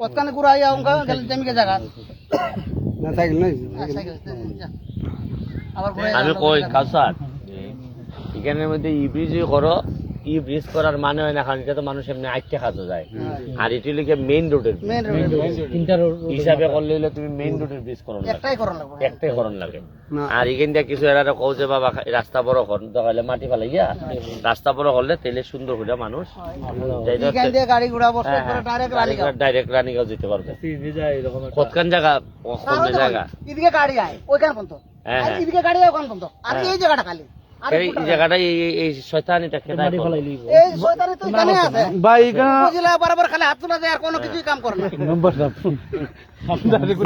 ওখানে ঘুরা আইয়া উনকা গেলে জমিকে জায়গা না সাইকেল নাই আবার ঘুরে আমি কই কাসার এখানের মধ্যে ই ব্রিজ করো ই ব্রিজ করার মানে হয় না কারণ এটা তো মানুষ এমনি আইটে খাতো যায়। আর এটি লিখে মেইন রোডের রোড হিসাবে করলে হইলে তুমি মেইন রোডের ব্রিজ করো না একটাই করণ লাগবে একটাই করণ লাগে। আর এখান দিয়ে কিছু এরা কও যে বাবা রাস্তা বড় কর তাহলে মাটি ফেলাইয়া রাস্তা বড় করলে তেলে সুন্দর করে মানুষ। ঘোড়া ডাইরেক্ট রানি ডাইরেক্ট রানীগাঁও। যেতে পারবে। কতখান জায়গা? কোন জায়গা? এদিকে গাড়ি আয় ওইখানে পর্যন্ত। হ্যাঁ, হ্যাঁ। এদিকে গাড়ি আয় ওখানে পর্যন্ত। আর এই জায়গাটা খালি। এই জায়গাটা এই- এই শয়তানিটা খেতে এই শয়তানি তো এখানে আছে। ভাই বুঝলা বরাবর খালি হাত তোলা যায় আর কোনো কিছুই কাম করে না। নম্বর